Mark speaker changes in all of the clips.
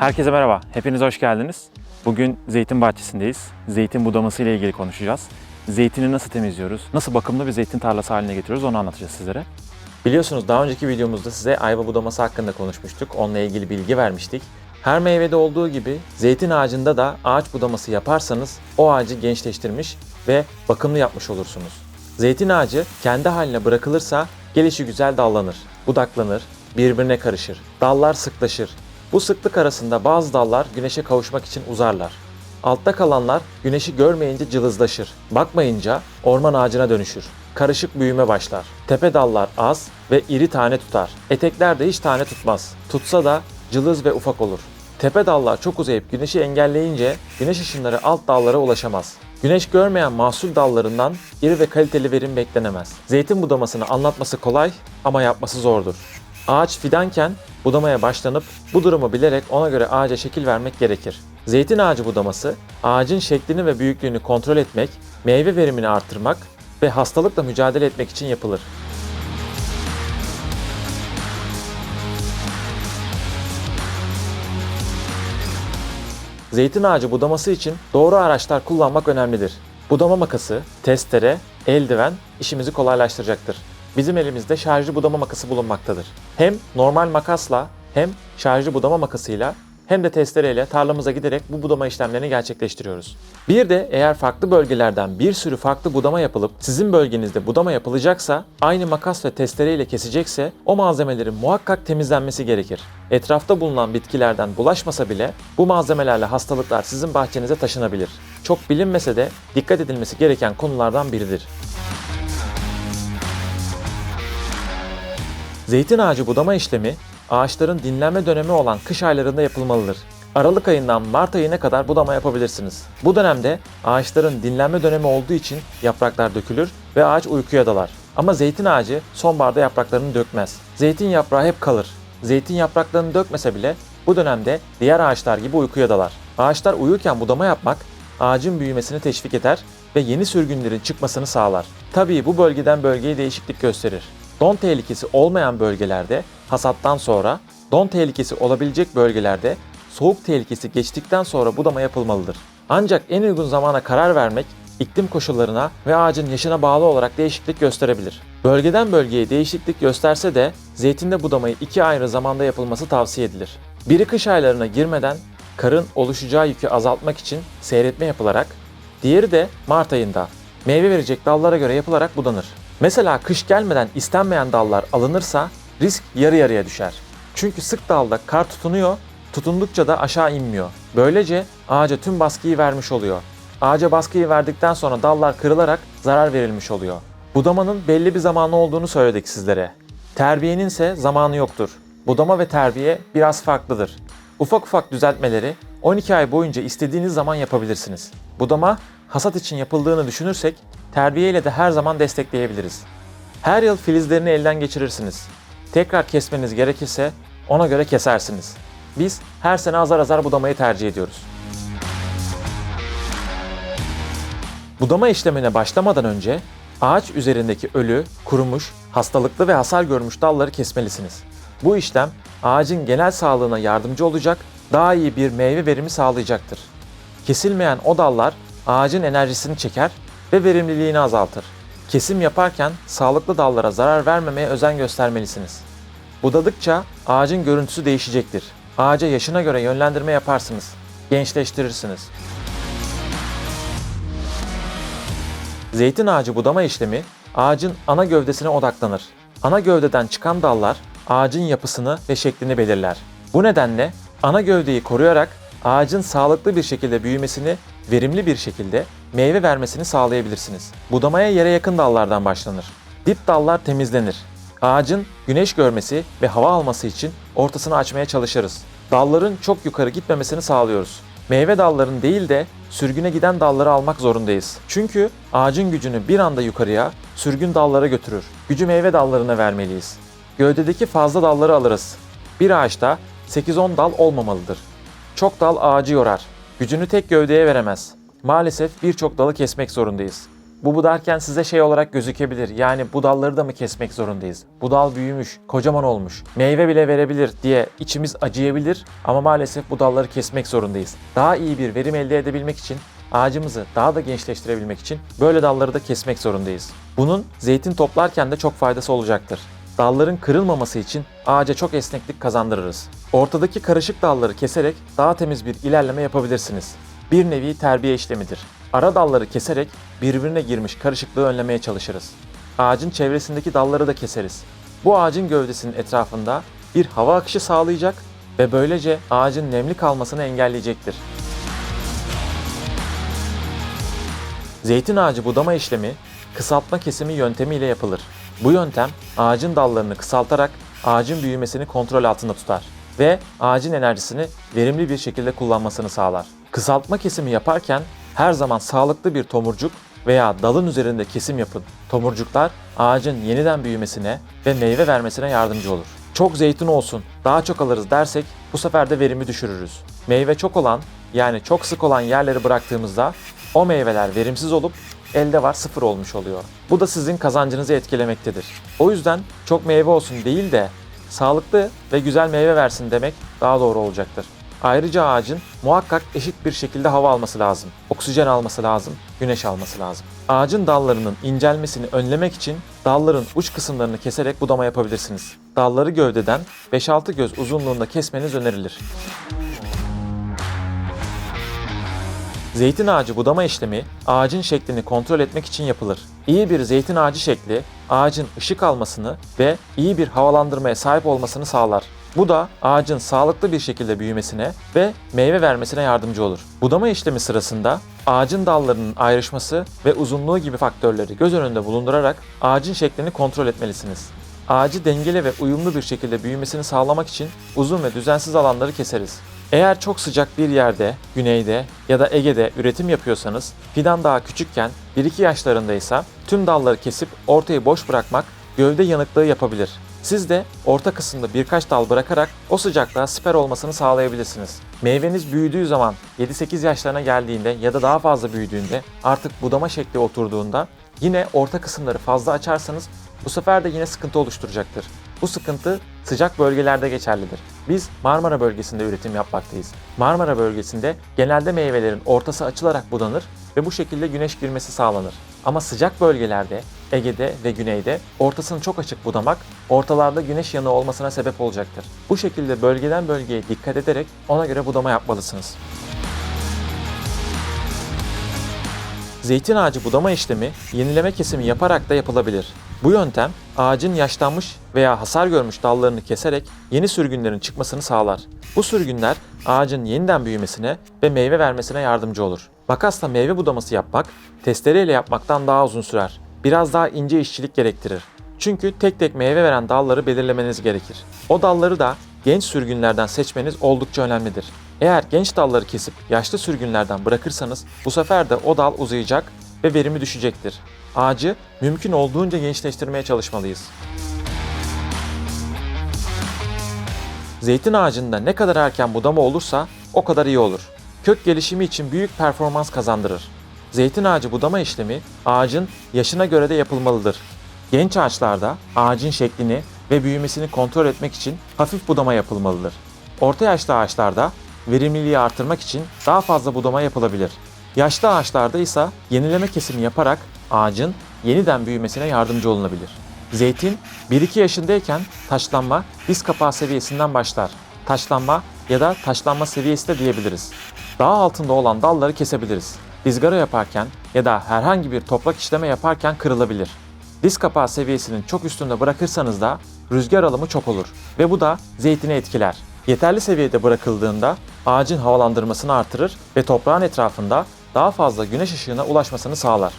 Speaker 1: Herkese merhaba, hepiniz hoş geldiniz. Bugün zeytin bahçesindeyiz. Zeytin budaması ile ilgili konuşacağız. Zeytini nasıl temizliyoruz, nasıl bakımlı bir zeytin tarlası haline getiriyoruz onu anlatacağız sizlere. Biliyorsunuz daha önceki videomuzda size ayva budaması hakkında konuşmuştuk. Onunla ilgili bilgi vermiştik. Her meyvede olduğu gibi zeytin ağacında da ağaç budaması yaparsanız o ağacı gençleştirmiş ve bakımlı yapmış olursunuz. Zeytin ağacı kendi haline bırakılırsa gelişi güzel dallanır, budaklanır, birbirine karışır, dallar sıklaşır. Bu sıklık arasında bazı dallar güneşe kavuşmak için uzarlar. Altta kalanlar güneşi görmeyince cılızlaşır. Bakmayınca orman ağacına dönüşür. Karışık büyüme başlar. Tepe dallar az ve iri tane tutar. Etekler de hiç tane tutmaz. Tutsa da cılız ve ufak olur. Tepe dallar çok uzayıp güneşi engelleyince güneş ışınları alt dallara ulaşamaz. Güneş görmeyen mahsul dallarından iri ve kaliteli verim beklenemez. Zeytin budamasını anlatması kolay ama yapması zordur. Ağaç fidanken budamaya başlanıp bu durumu bilerek ona göre ağaca şekil vermek gerekir. Zeytin ağacı budaması ağacın şeklini ve büyüklüğünü kontrol etmek, meyve verimini artırmak ve hastalıkla mücadele etmek için yapılır. Zeytin ağacı budaması için doğru araçlar kullanmak önemlidir. Budama makası, testere, eldiven işimizi kolaylaştıracaktır. Bizim elimizde şarjlı budama makası bulunmaktadır. Hem normal makasla hem şarjlı budama makasıyla hem de testereyle tarlamıza giderek bu budama işlemlerini gerçekleştiriyoruz. Bir de eğer farklı bölgelerden bir sürü farklı budama yapılıp sizin bölgenizde budama yapılacaksa aynı makas ve testereyle kesecekse o malzemelerin muhakkak temizlenmesi gerekir. Etrafta bulunan bitkilerden bulaşmasa bile bu malzemelerle hastalıklar sizin bahçenize taşınabilir. Çok bilinmese de dikkat edilmesi gereken konulardan biridir. Zeytin ağacı budama işlemi ağaçların dinlenme dönemi olan kış aylarında yapılmalıdır. Aralık ayından Mart ayına kadar budama yapabilirsiniz. Bu dönemde ağaçların dinlenme dönemi olduğu için yapraklar dökülür ve ağaç uykuya dalar. Ama zeytin ağacı sonbaharda yapraklarını dökmez. Zeytin yaprağı hep kalır. Zeytin yapraklarını dökmese bile bu dönemde diğer ağaçlar gibi uykuya dalar. Ağaçlar uyurken budama yapmak ağacın büyümesini teşvik eder ve yeni sürgünlerin çıkmasını sağlar. Tabii bu bölgeden bölgeye değişiklik gösterir. Don tehlikesi olmayan bölgelerde hasattan sonra, don tehlikesi olabilecek bölgelerde soğuk tehlikesi geçtikten sonra budama yapılmalıdır. Ancak en uygun zamana karar vermek iklim koşullarına ve ağacın yaşına bağlı olarak değişiklik gösterebilir. Bölgeden bölgeye değişiklik gösterse de zeytinde budamayı iki ayrı zamanda yapılması tavsiye edilir. Biri kış aylarına girmeden karın oluşacağı yükü azaltmak için seyretme yapılarak, diğeri de Mart ayında meyve verecek dallara göre yapılarak budanır. Mesela kış gelmeden istenmeyen dallar alınırsa risk yarı yarıya düşer. Çünkü sık dalda kar tutunuyor, tutundukça da aşağı inmiyor. Böylece ağaca tüm baskıyı vermiş oluyor. Ağaca baskıyı verdikten sonra dallar kırılarak zarar verilmiş oluyor. Budamanın belli bir zamanı olduğunu söyledik sizlere. Terbiyenin ise zamanı yoktur. Budama ve terbiye biraz farklıdır. Ufak ufak düzeltmeleri 12 ay boyunca istediğiniz zaman yapabilirsiniz. Budama hasat için yapıldığını düşünürsek terbiye de her zaman destekleyebiliriz. Her yıl filizlerini elden geçirirsiniz. Tekrar kesmeniz gerekirse ona göre kesersiniz. Biz her sene azar azar budamayı tercih ediyoruz. Budama işlemine başlamadan önce ağaç üzerindeki ölü, kurumuş, hastalıklı ve hasar görmüş dalları kesmelisiniz. Bu işlem ağacın genel sağlığına yardımcı olacak, daha iyi bir meyve verimi sağlayacaktır. Kesilmeyen o dallar ağacın enerjisini çeker ve verimliliğini azaltır. Kesim yaparken sağlıklı dallara zarar vermemeye özen göstermelisiniz. Budadıkça ağacın görüntüsü değişecektir. Ağaca yaşına göre yönlendirme yaparsınız. Gençleştirirsiniz. Zeytin ağacı budama işlemi ağacın ana gövdesine odaklanır. Ana gövdeden çıkan dallar ağacın yapısını ve şeklini belirler. Bu nedenle ana gövdeyi koruyarak ağacın sağlıklı bir şekilde büyümesini, verimli bir şekilde meyve vermesini sağlayabilirsiniz. Budamaya yere yakın dallardan başlanır. Dip dallar temizlenir. Ağacın güneş görmesi ve hava alması için ortasını açmaya çalışırız. Dalların çok yukarı gitmemesini sağlıyoruz. Meyve dalların değil de sürgüne giden dalları almak zorundayız. Çünkü ağacın gücünü bir anda yukarıya, sürgün dallara götürür. Gücü meyve dallarına vermeliyiz. Gövdedeki fazla dalları alırız. Bir ağaçta 8-10 dal olmamalıdır. Çok dal ağacı yorar. Gücünü tek gövdeye veremez. Maalesef birçok dalı kesmek zorundayız. Bu bu size şey olarak gözükebilir. Yani bu dalları da mı kesmek zorundayız? Bu dal büyümüş, kocaman olmuş, meyve bile verebilir diye içimiz acıyabilir ama maalesef bu dalları kesmek zorundayız. Daha iyi bir verim elde edebilmek için ağacımızı daha da gençleştirebilmek için böyle dalları da kesmek zorundayız. Bunun zeytin toplarken de çok faydası olacaktır. Dalların kırılmaması için ağaca çok esneklik kazandırırız. Ortadaki karışık dalları keserek daha temiz bir ilerleme yapabilirsiniz. Bir nevi terbiye işlemidir. Ara dalları keserek birbirine girmiş karışıklığı önlemeye çalışırız. Ağacın çevresindeki dalları da keseriz. Bu ağacın gövdesinin etrafında bir hava akışı sağlayacak ve böylece ağacın nemli kalmasını engelleyecektir. Zeytin ağacı budama işlemi kısaltma kesimi yöntemiyle yapılır. Bu yöntem ağacın dallarını kısaltarak ağacın büyümesini kontrol altında tutar ve ağacın enerjisini verimli bir şekilde kullanmasını sağlar. Kısaltma kesimi yaparken her zaman sağlıklı bir tomurcuk veya dalın üzerinde kesim yapın. Tomurcuklar ağacın yeniden büyümesine ve meyve vermesine yardımcı olur. Çok zeytin olsun, daha çok alırız dersek bu sefer de verimi düşürürüz. Meyve çok olan yani çok sık olan yerleri bıraktığımızda o meyveler verimsiz olup elde var sıfır olmuş oluyor. Bu da sizin kazancınızı etkilemektedir. O yüzden çok meyve olsun değil de sağlıklı ve güzel meyve versin demek daha doğru olacaktır. Ayrıca ağacın muhakkak eşit bir şekilde hava alması lazım. Oksijen alması lazım, güneş alması lazım. Ağacın dallarının incelmesini önlemek için dalların uç kısımlarını keserek budama yapabilirsiniz. Dalları gövdeden 5-6 göz uzunluğunda kesmeniz önerilir. Zeytin ağacı budama işlemi ağacın şeklini kontrol etmek için yapılır. İyi bir zeytin ağacı şekli ağacın ışık almasını ve iyi bir havalandırmaya sahip olmasını sağlar. Bu da ağacın sağlıklı bir şekilde büyümesine ve meyve vermesine yardımcı olur. Budama işlemi sırasında ağacın dallarının ayrışması ve uzunluğu gibi faktörleri göz önünde bulundurarak ağacın şeklini kontrol etmelisiniz. Ağacı dengeli ve uyumlu bir şekilde büyümesini sağlamak için uzun ve düzensiz alanları keseriz. Eğer çok sıcak bir yerde, güneyde ya da Ege'de üretim yapıyorsanız, fidan daha küçükken 1-2 yaşlarındaysa tüm dalları kesip ortayı boş bırakmak gövde yanıklığı yapabilir. Siz de orta kısımda birkaç dal bırakarak o sıcaklığa siper olmasını sağlayabilirsiniz. Meyveniz büyüdüğü zaman 7-8 yaşlarına geldiğinde ya da daha fazla büyüdüğünde artık budama şekli oturduğunda yine orta kısımları fazla açarsanız bu sefer de yine sıkıntı oluşturacaktır. Bu sıkıntı sıcak bölgelerde geçerlidir. Biz Marmara bölgesinde üretim yapmaktayız. Marmara bölgesinde genelde meyvelerin ortası açılarak budanır ve bu şekilde güneş girmesi sağlanır. Ama sıcak bölgelerde, Ege'de ve Güney'de ortasını çok açık budamak ortalarda güneş yanığı olmasına sebep olacaktır. Bu şekilde bölgeden bölgeye dikkat ederek ona göre budama yapmalısınız. Zeytin ağacı budama işlemi yenileme kesimi yaparak da yapılabilir. Bu yöntem ağacın yaşlanmış veya hasar görmüş dallarını keserek yeni sürgünlerin çıkmasını sağlar. Bu sürgünler ağacın yeniden büyümesine ve meyve vermesine yardımcı olur. Makasla meyve budaması yapmak testereyle yapmaktan daha uzun sürer. Biraz daha ince işçilik gerektirir. Çünkü tek tek meyve veren dalları belirlemeniz gerekir. O dalları da genç sürgünlerden seçmeniz oldukça önemlidir. Eğer genç dalları kesip yaşlı sürgünlerden bırakırsanız bu sefer de o dal uzayacak ve verimi düşecektir. Ağacı mümkün olduğunca gençleştirmeye çalışmalıyız. Zeytin ağacında ne kadar erken budama olursa o kadar iyi olur. Kök gelişimi için büyük performans kazandırır. Zeytin ağacı budama işlemi ağacın yaşına göre de yapılmalıdır. Genç ağaçlarda ağacın şeklini ve büyümesini kontrol etmek için hafif budama yapılmalıdır. Orta yaşlı ağaçlarda verimliliği artırmak için daha fazla budama yapılabilir. Yaşlı ağaçlarda ise yenileme kesimi yaparak ağacın yeniden büyümesine yardımcı olunabilir. Zeytin 1-2 yaşındayken taşlanma diz kapağı seviyesinden başlar. Taşlanma ya da taşlanma seviyesi de diyebiliriz. Daha altında olan dalları kesebiliriz. Dizgara yaparken ya da herhangi bir toprak işleme yaparken kırılabilir. Diz kapağı seviyesinin çok üstünde bırakırsanız da rüzgar alımı çok olur ve bu da zeytini etkiler. Yeterli seviyede bırakıldığında ağacın havalandırmasını artırır ve toprağın etrafında daha fazla güneş ışığına ulaşmasını sağlar.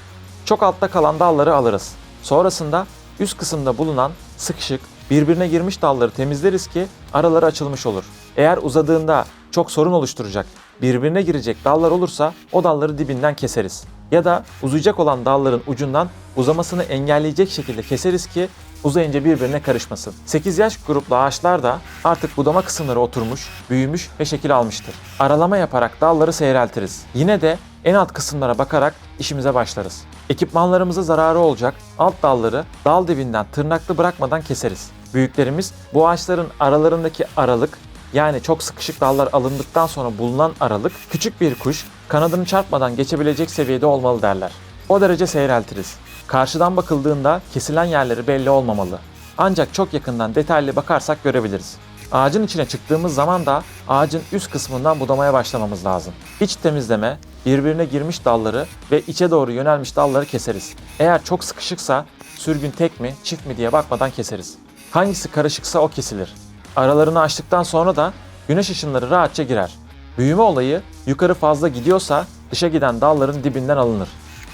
Speaker 1: Çok altta kalan dalları alırız. Sonrasında üst kısımda bulunan sıkışık, birbirine girmiş dalları temizleriz ki araları açılmış olur. Eğer uzadığında çok sorun oluşturacak, birbirine girecek dallar olursa o dalları dibinden keseriz. Ya da uzayacak olan dalların ucundan uzamasını engelleyecek şekilde keseriz ki uzayınca birbirine karışmasın. 8 yaş gruplu ağaçlar da artık budama kısımları oturmuş, büyümüş ve şekil almıştır. Aralama yaparak dalları seyreltiriz. Yine de en alt kısımlara bakarak işimize başlarız. Ekipmanlarımıza zararı olacak alt dalları dal dibinden tırnaklı bırakmadan keseriz. Büyüklerimiz bu ağaçların aralarındaki aralık yani çok sıkışık dallar alındıktan sonra bulunan aralık küçük bir kuş kanadını çarpmadan geçebilecek seviyede olmalı derler. O derece seyreltiriz. Karşıdan bakıldığında kesilen yerleri belli olmamalı. Ancak çok yakından detaylı bakarsak görebiliriz. Ağacın içine çıktığımız zaman da ağacın üst kısmından budamaya başlamamız lazım. İç temizleme, birbirine girmiş dalları ve içe doğru yönelmiş dalları keseriz. Eğer çok sıkışıksa sürgün tek mi çift mi diye bakmadan keseriz. Hangisi karışıksa o kesilir. Aralarını açtıktan sonra da güneş ışınları rahatça girer. Büyüme olayı yukarı fazla gidiyorsa dışa giden dalların dibinden alınır.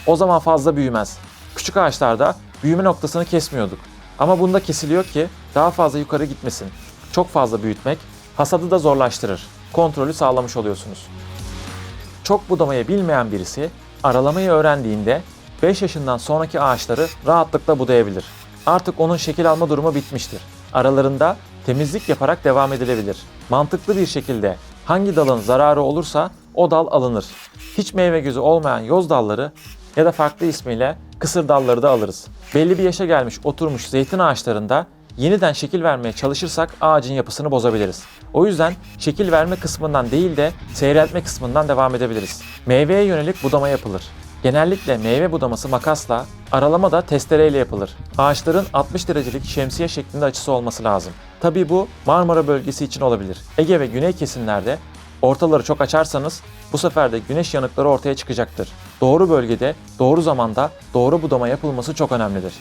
Speaker 1: O zaman fazla büyümez. Küçük ağaçlarda büyüme noktasını kesmiyorduk. Ama bunda kesiliyor ki daha fazla yukarı gitmesin. Çok fazla büyütmek hasadı da zorlaştırır. Kontrolü sağlamış oluyorsunuz. Çok budamayı bilmeyen birisi aralamayı öğrendiğinde 5 yaşından sonraki ağaçları rahatlıkla budayabilir. Artık onun şekil alma durumu bitmiştir. Aralarında temizlik yaparak devam edilebilir. Mantıklı bir şekilde hangi dalın zararı olursa o dal alınır. Hiç meyve gözü olmayan yoz dalları ya da farklı ismiyle kısır dalları da alırız. Belli bir yaşa gelmiş oturmuş zeytin ağaçlarında yeniden şekil vermeye çalışırsak ağacın yapısını bozabiliriz. O yüzden şekil verme kısmından değil de seyreltme kısmından devam edebiliriz. Meyveye yönelik budama yapılır. Genellikle meyve budaması makasla, aralama da testereyle yapılır. Ağaçların 60 derecelik şemsiye şeklinde açısı olması lazım. Tabi bu Marmara bölgesi için olabilir. Ege ve güney kesimlerde ortaları çok açarsanız bu sefer de güneş yanıkları ortaya çıkacaktır. Doğru bölgede, doğru zamanda doğru budama yapılması çok önemlidir.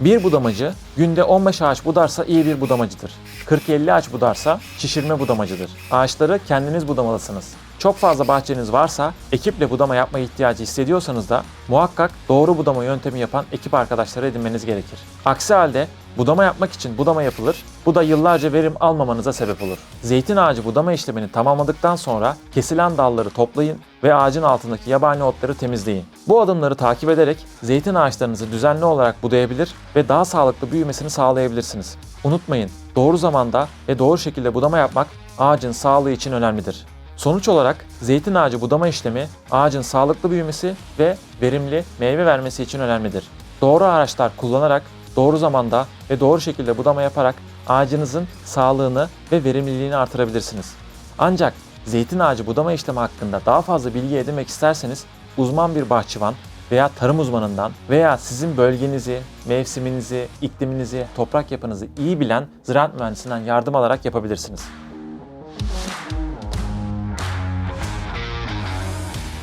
Speaker 1: Bir budamacı günde 15 ağaç budarsa iyi bir budamacıdır. 40-50 ağaç budarsa şişirme budamacıdır. Ağaçları kendiniz budamalısınız. Çok fazla bahçeniz varsa ekiple budama yapma ihtiyacı hissediyorsanız da muhakkak doğru budama yöntemi yapan ekip arkadaşları edinmeniz gerekir. Aksi halde budama yapmak için budama yapılır, bu da yıllarca verim almamanıza sebep olur. Zeytin ağacı budama işlemini tamamladıktan sonra kesilen dalları toplayın ve ağacın altındaki yabani otları temizleyin. Bu adımları takip ederek zeytin ağaçlarınızı düzenli olarak budayabilir ve daha sağlıklı büyümesini sağlayabilirsiniz. Unutmayın, doğru zamanda ve doğru şekilde budama yapmak ağacın sağlığı için önemlidir. Sonuç olarak zeytin ağacı budama işlemi ağacın sağlıklı büyümesi ve verimli meyve vermesi için önemlidir. Doğru araçlar kullanarak doğru zamanda ve doğru şekilde budama yaparak ağacınızın sağlığını ve verimliliğini artırabilirsiniz. Ancak zeytin ağacı budama işlemi hakkında daha fazla bilgi edinmek isterseniz uzman bir bahçıvan veya tarım uzmanından veya sizin bölgenizi, mevsiminizi, ikliminizi, toprak yapınızı iyi bilen ziraat mühendisinden yardım alarak yapabilirsiniz.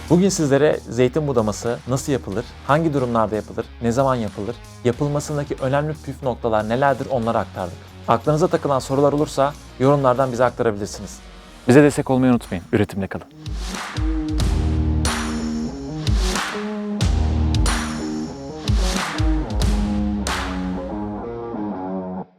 Speaker 1: Bugün sizlere zeytin budaması nasıl yapılır, hangi durumlarda yapılır, ne zaman yapılır, yapılmasındaki önemli püf noktalar nelerdir onları aktardık. Aklınıza takılan sorular olursa yorumlardan bize aktarabilirsiniz. Bize destek olmayı unutmayın. Üretimle kalın.